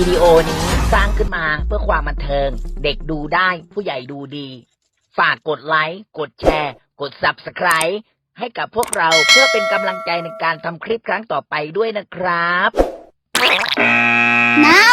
วิดีโอนี้สร้างขึ้นมาเพื่อความบันเทิง เด็กดูได้ผู้ใหญ่ดูดี ฝากกดไลค์ กดแชร์ กด Subscribe ให้กับพวกเราเพื่อเป็นกำลังใจในการทำคลิปครั้งต่อไปด้วยนะครับ นะ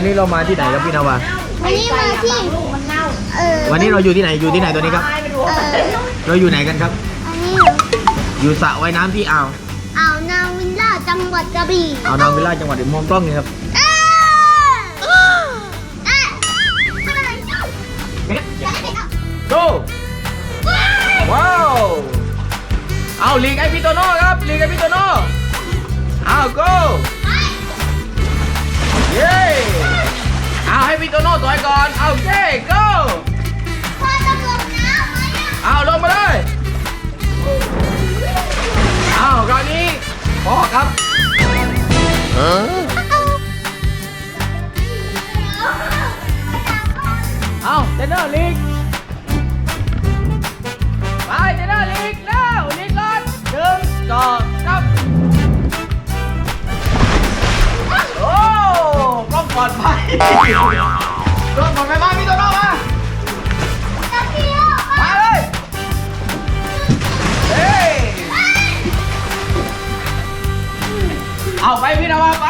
วันนี้เรามาที่ไหนครับพี่นาวาวันนี้มาที่เออวันนี้เราอยู่ที่ไหนอยู่ที่ไหนตัวนี้ครับ เออเราอยู่ไหนกันครับ อันนี้อยู่สระว่ายน้ำที่อ่าวอ่าวนางวิลล่าจังหวัดกระบี่อ่าวนางวิลล่าจังหวัดมองกล้องนี่ครับเอ้ยเอ้ยทำอะไรอย่าให้เด็กอะโก้ว้าวเอาลีกไอพี่โตโน่ครับลีกไอพี่โตโน่เอาโก้เย้เอา ให้พี่โตโน่ต่อยก่อน เอาเก้โก้พ่อจะลงน้ำไหมอะเอาลงมาเลย เอาคราวนี้พอครับ เอาเทนเนอร์ลีกไปเทนเนอร์ลีกแล้วลีกก่อนหนึ่งสอง กล้องปลอดภัยกล้องปลอดภัยมาพี่โตโน่มาจะเที่ยวมาเลยเฮ้ยเอาไปพี่นาวาไป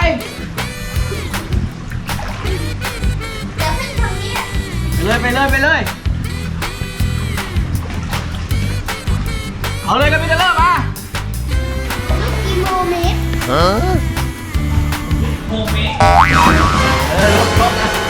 เดี๋ยวขึ้นทางนี้อะเลยไปเลยไปเลยเอาเลยกันพี่จะเริ่มมากี่โมเมตร โมเมเออลบลบ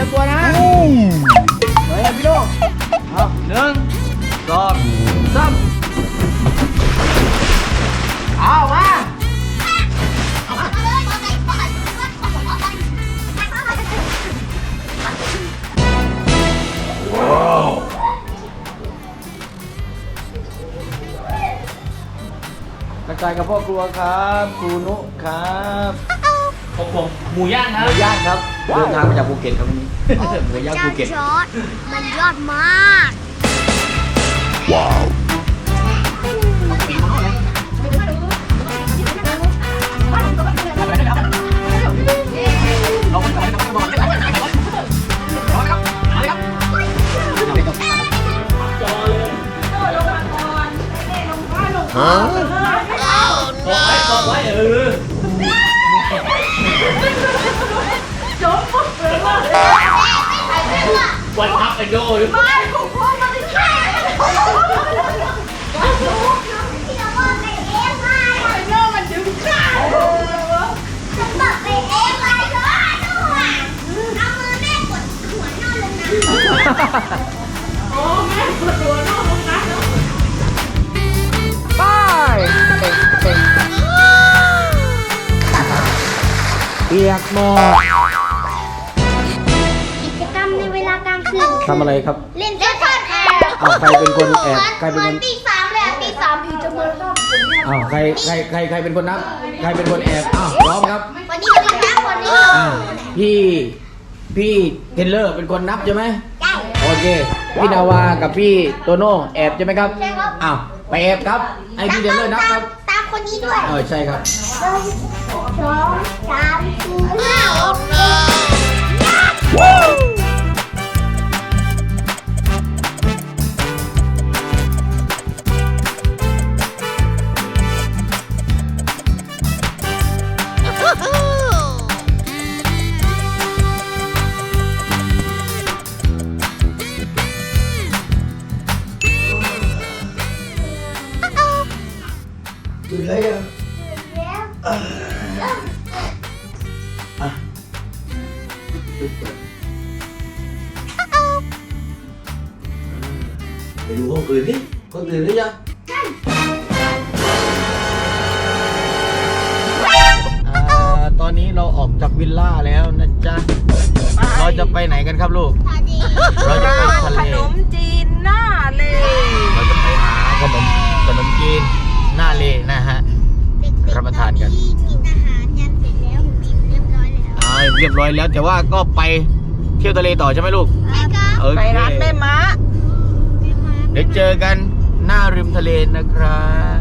ียมตัวนะเฮ้ยพี่โลหนึ่งสองสามเอามากระจายกับพ่อครัวครับครูนุครับ ของผมหมูย่างครับ ย่างครับ เดินทางมาจากภูเก็ตครับวันนี้หมูย่างภูเก็ตจอดมันยอดมากบอก ไปเปียกหมอกกิจกรรมในเวลากลางคืน ทำอะไรครับ เล่นเซ่อนแอบอ้าวใครเป็นคนแอบใครเป็นคนตีสามเลยอะตีสามอยู่จะมือรอบอ้าวใครใครใครใครเป็นคนนับ ใครเป็นคนแอบอ้าวพร้อมครับวันนี้เป็นนับวันนี้อ่าพี่พี่เทนเลอร์เป็นคนนับใช่ไหม โอเค พี่นาวากับพี่โตโน่แอบใช่ไหมครับใช่ครับ อ้าวไปแอบครับให้พี่เทนเลอร์นับครับตามคนนี้ด้วยเออใช่ครับ หนึ่งสองสามสี่ห้าหกเจ็ดไวิลล่าแล้วนะจ๊ะ เราจะไปไหนกันครับลูก เราจะไปทะเลขนมจีนหน้าเลเราจะไปหาขนมขนมจีนหน้าเลนะฮะ รับประทานกัน กินอาหารยันเสร็จแล้วกินเรียบร้อยแล้วอ่าเรียบร้อยแล้วแต่ว่าก็ไปเที่ยวทะเลต่อใช่ไหมลูกไปครับโอไปเคร้านแม่ม้าเดี๋ยวเจอกันหน้าริมทะเลนะครับ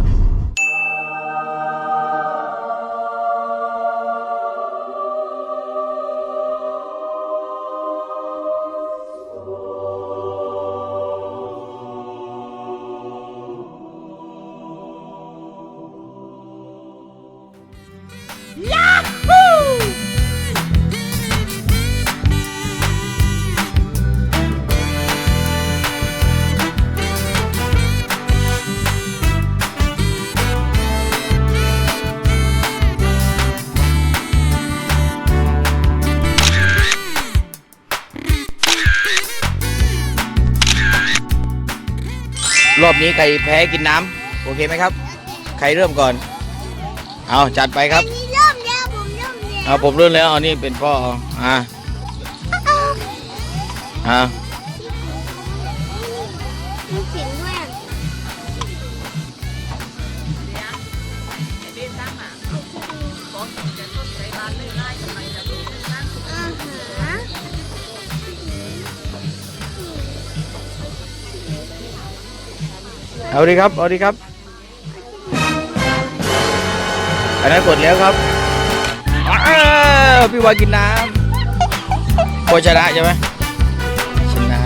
รอบนี้ใครแพ้กินน้ำโอเคไหมครับ ใครเริ่มก่อน เอาจัดไปครับ นี่เริ่มแล้วผมเริ่มแล้ว เอาผมเริ่มแล้วเอานี่เป็นพ่อเอาอ่าอ่า เอาดีครับ เอาดีครับ อันนั้นกดแล้วครับอ้าวพี่วากินน้ำโคชนะใช่ไหมชนะ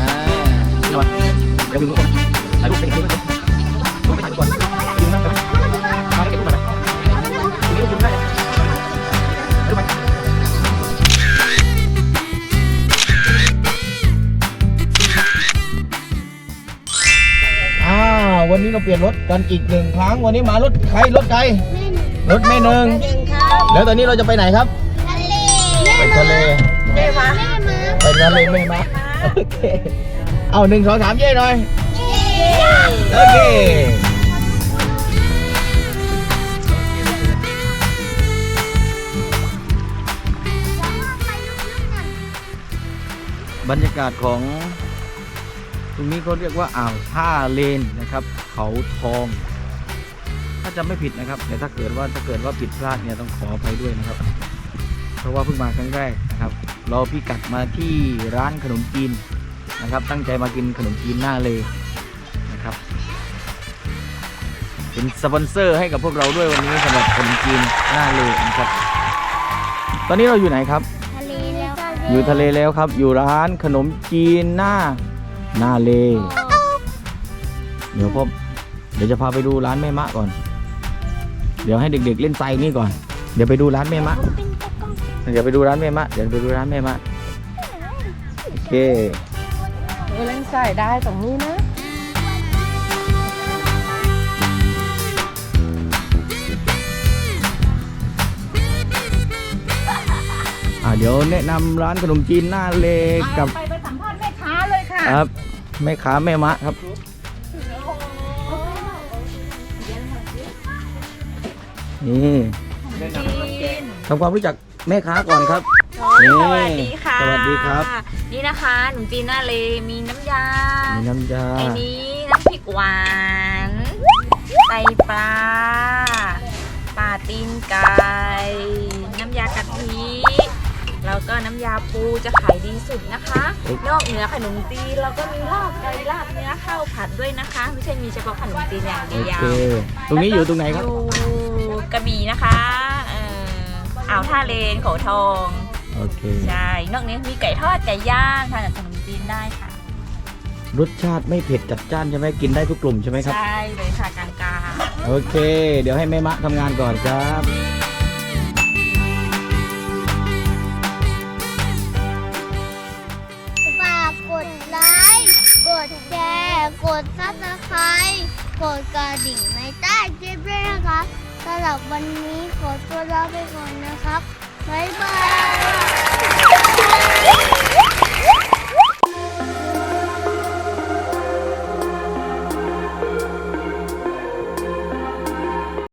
เดี๋ยวดูก่อนถ่ายรูปไปถ่ายรูป เราเปลี่ยนรถกันอีกหนึ่งครั้ง วันนี้มารถใครรถใครรถแม่หนึ่งหนึ่งครับแล้วตอนนี้เราจะไปไหนครับทะเลไปทะเลแม่มาแม่มาไปทะเลไม่มาโอเคเอาหนึ่งสองสามเย้หน่อยโอเคบรรยากาศของ ตรงนี้เขาเรียกว่าอ่าวท่าเลนนะครับ เขาทอง ถ้าาจะไม่ผิดนะครับแต่ถ้าเกิดว่าถ้าเกิดว่าผิดพลาดเนี่ยต้องขออภัยด้วยนะครับ เพราะว่าเพิ่งมาครั้งแรกนะครับ เราพี่กัดมาที่ร้านขนมจีนนะครับ ตั้งใจมากินขนมจีนหน้าเลยนะครับเป็นสปอนเซอร์ให้กับพวกเราด้วยวันนี้สำหรับขนมจีนหน้าเลยนะครับ ตอนนี้เราอยู่ไหนครับ ทะเลแล้วอยู่ทะเลแล้วครับ อยู่ร้านขนมจีนหน้า หน้าเล เดี๋ยวพ่อเดี๋ยวจะพาไปดูร้านแม่มะก่อน เดี๋ยวให้เด็ก ๆ เล่นไซนี่ก่อน เดี๋ยวไปดูร้านแม่มะ เดี๋ยวไปดูร้านแม่มะ เดี๋ยวไปดูร้านแม่มะ โอเค เออเล่นใส่ได้ตรงนี้นะ อ่าเดี๋ยวแนะนำร้านขนมจีนหน้าเลกับ ไปไปสัมภาษณ์แม่ค้าเลยค่ะ ครับ แม่ค้าแม่มะครับ นี่ทำความรู้จักแม่ค้าก่อนครับนี่สวัสดีค่ะ สวัสดีครับ นี่นะคะหนุ่มจีนหน้าเลมีน้ำยา มีน้ำยา ไอ้นี้น้ำพริกหวานไตปลาปลาตีนไก่ น้ำยากะทิ แล้วก็น้ำยาปูจะขายดีสุดนะคะ นอกเหนือขนมจีนเราก็มีลาบไก่ลาบเนื้อข้าวผัดด้วยนะคะ ไม่ใช่มีเฉพาะขนมจีนอย่างโอเดียเควตรงนี้อยู่ตรงไหนครับอยู่กระบี่นะคะเอ่ออ่าวท่าเลนโขทองโอเคใช่นอกนี้มีไก่ทอดไก่ย่างทานกับขนมจีนได้ค่ะ รสชาติไม่เผ็ดจัดจ้านใช่ไหมกินได้ทุกกลุ่มใช่ไหมครับใช่เลยค่ะกลางโอเค เดี๋ยวให้แม่มะทำงานก่อนครับ กดกระดิ่งในใต้คลิปด้วยนะคะสำหรับวันนี้ขอตัวลาไปก่อนนะครับ บ๊ายบาย